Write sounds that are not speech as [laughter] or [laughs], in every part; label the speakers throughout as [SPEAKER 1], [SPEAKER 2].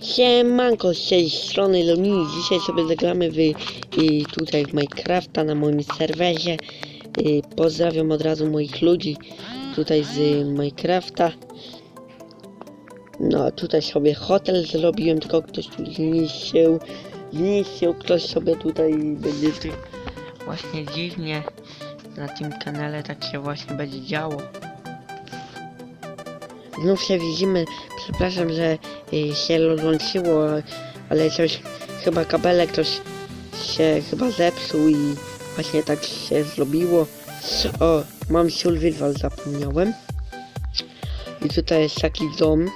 [SPEAKER 1] Siemanko, z tej strony Lomini. Dzisiaj sobie zagramy w, y, tutaj w Minecrafta na moim serwerze. Y, pozdrawiam od razu moich ludzi tutaj z y, Minecrafta. No, tutaj sobie hotel zrobiłem, tylko ktoś tu zniszczył. Zniszczył ktoś sobie tutaj będzie tak właśnie dziwnie. Na tym kanale tak się właśnie będzie działo. Znów się widzimy. Przepraszam, że y, się rozłączyło, ale coś chyba kabelek ktoś się chyba zepsuł i właśnie tak się zrobiło. O, mam survival zapomniałem. I tutaj jest taki dom,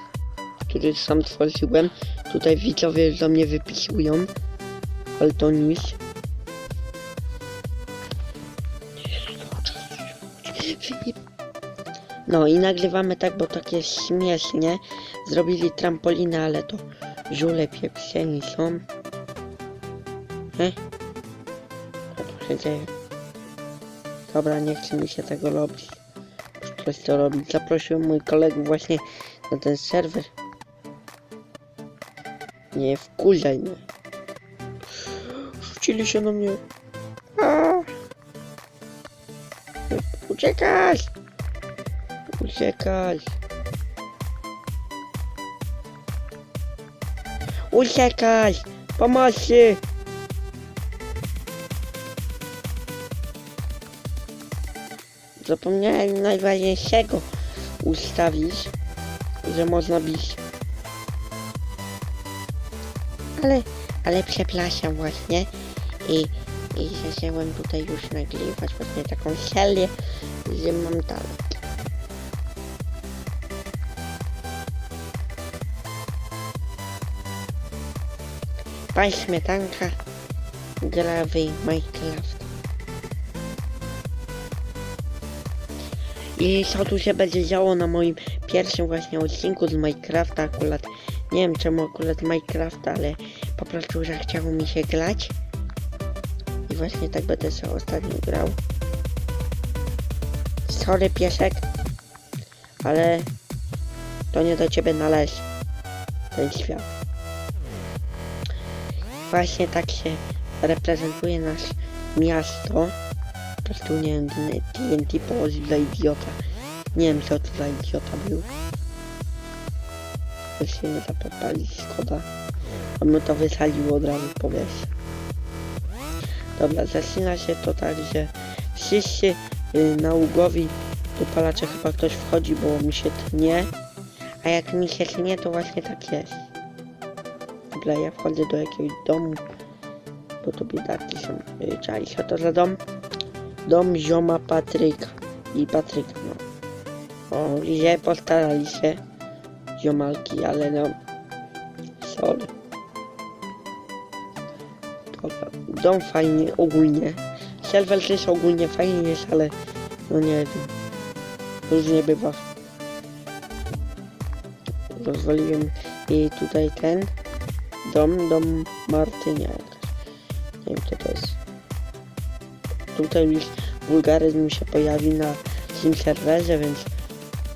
[SPEAKER 1] który sam tworzyłem. Tutaj widzowie do mnie wypisują. Ale to nic. Filip. No i nagrywamy tak, bo tak jest śmiesznie. Zrobili trampolinę, ale to żule pieprzeni są. He? Co tu się dzieje? Dobra, nie chce mi się tego robić. Ktoś to robi. Zaprosiłem mój kolegów właśnie na ten serwer. Nie wkurzaj mnie. Rzucili się na mnie. A! Uciekać! Uciekać! Pomocy! Zapomniałem najważniejszego ustawić, że można bić. Ale, ale przepraszam właśnie i, i zaczęłem tutaj już nagrywać właśnie taką serię, że mam talent. Pan Śmietanka gra w Minecraft. I co tu się będzie działo na moim pierwszym właśnie odcinku z Minecrafta akurat. Nie wiem czemu akurat Minecrafta, ale po prostu zachciało mi się grać. I właśnie tak będę sobie ostatnio grał. Sorry piesek, ale to nie do ciebie należy. Ten świat. Właśnie tak się reprezentuje nasze miasto. Po prostu nie wiem, TNT położył za idiota. Nie wiem co to za idiota był. To się nie da podpalić, szkoda. On mu to wysadził od razu w powietrze. Dobra, zaczyna się to tak, że wszyscy y, nałogowi dopalacze chyba ktoś wchodzi, bo mi się tnie. A jak mi się tnie, to właśnie tak jest. Dobra, ja wchodzę do jakiegoś domu, bo to biedaki są. Yy, Czaj, co to za dom? Dom zioma Patryka i Patryka, no. O, źle postarali się ziomalki, ale no, sorry. Dobra, dom fajny ogólnie. Serwer też ogólnie fajny jest, ale no nie wiem. Różnie bywa. Rozwaliłem i tutaj ten dom, dom Martynia jakaś. Nie wiem co to jest. Tutaj już wulgaryzm się pojawi na tym serwerze, więc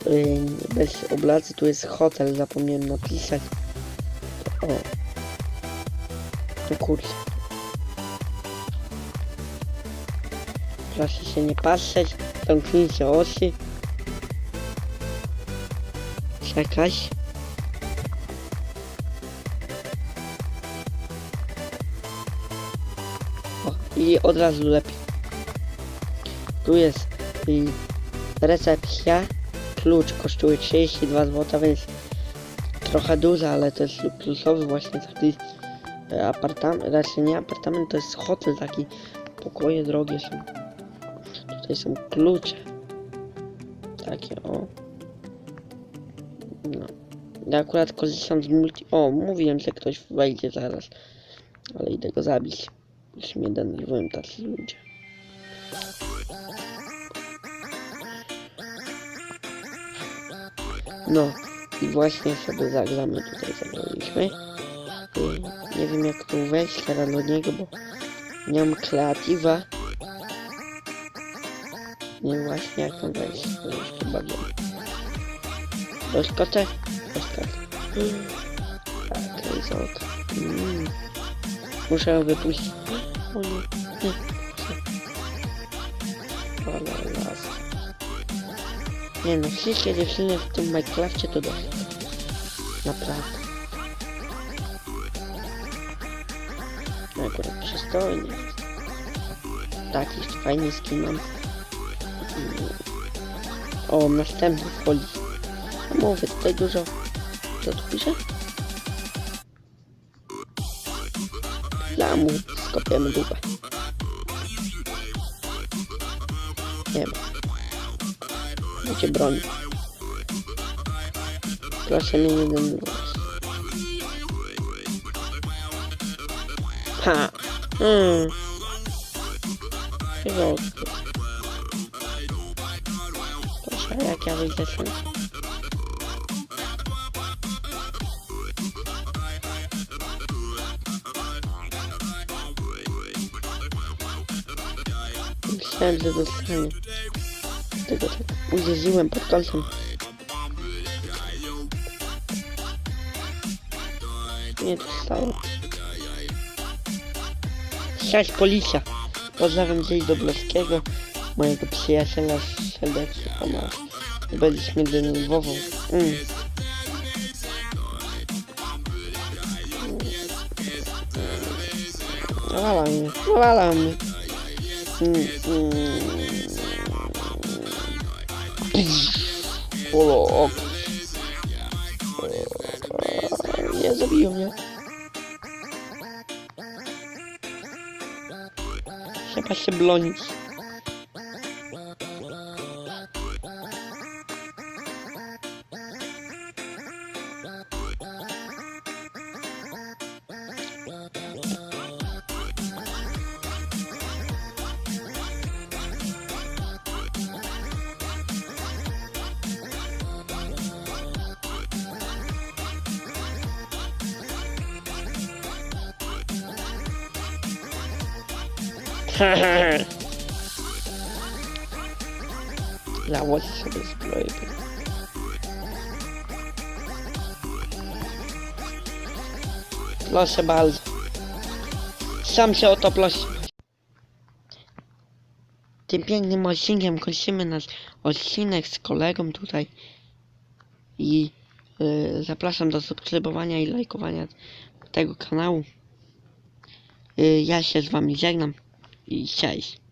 [SPEAKER 1] yy, bez oblacy tu jest hotel, zapomniałem napisać. O. No kurczę. Proszę się nie patrzeć, zamknijcie oczy. Czekać. I od razu lepiej. Tu jest y, recepcja. Klucz kosztuje 32 zł, więc trochę dużo, ale to jest luksusowy właśnie taki e, apartament, raczej nie apartament, to jest hotel taki. Pokoje drogie są. Tutaj są klucze. Takie o. No. Ja akurat korzystam z multi... O, mówiłem, że ktoś wejdzie zaraz. Ale idę go zabić. Już mnie denerwują tacy ludzie. No i właśnie sobie zagramy tutaj zagraliśmy. Nie wiem jak tu wejść teraz do niego, bo nie mam kreatywa. Nie właśnie jak tam wejść. To już chyba wiem. Doskoczę? Doskoczę. Tak, z oka. Mm. Muszę wypuścić. O nie, nie. No, wszystkie dziewczyny w tym Minecrafcie to dość. Naprawdę. Akurat przystojnie. Taki fajny skin mam. Mm. O, następny wchodzi. No mówię, tutaj dużo. Co tu pisze? Lamu, skopiemy dupę. Nie ma. Macie broń. Ha! Hmm. Proszę, jak ja wyjdę stąd? Myślałem, że dostanie. Tego tak ujeździłem pod kątem. Nie dostało. Cześć policja. Pozdrawiam z Dobrowskiego, mojego przyjaciela serdecznie pana. Będziesz mnie denerwował. Mm. Nawala mnie, nawala mnie. Mm, mm. Olo, ok. Nie zabiją mnie. Trzeba się [laughs] bronić. Założę sobie zbroję. Proszę bardzo. Sam się o to proszę. Tym pięknym odcinkiem kończymy nasz odcinek z kolegą tutaj. I y, zapraszam do subskrybowania i lajkowania tego kanału. Y, ja się z wami żegnam i cześć.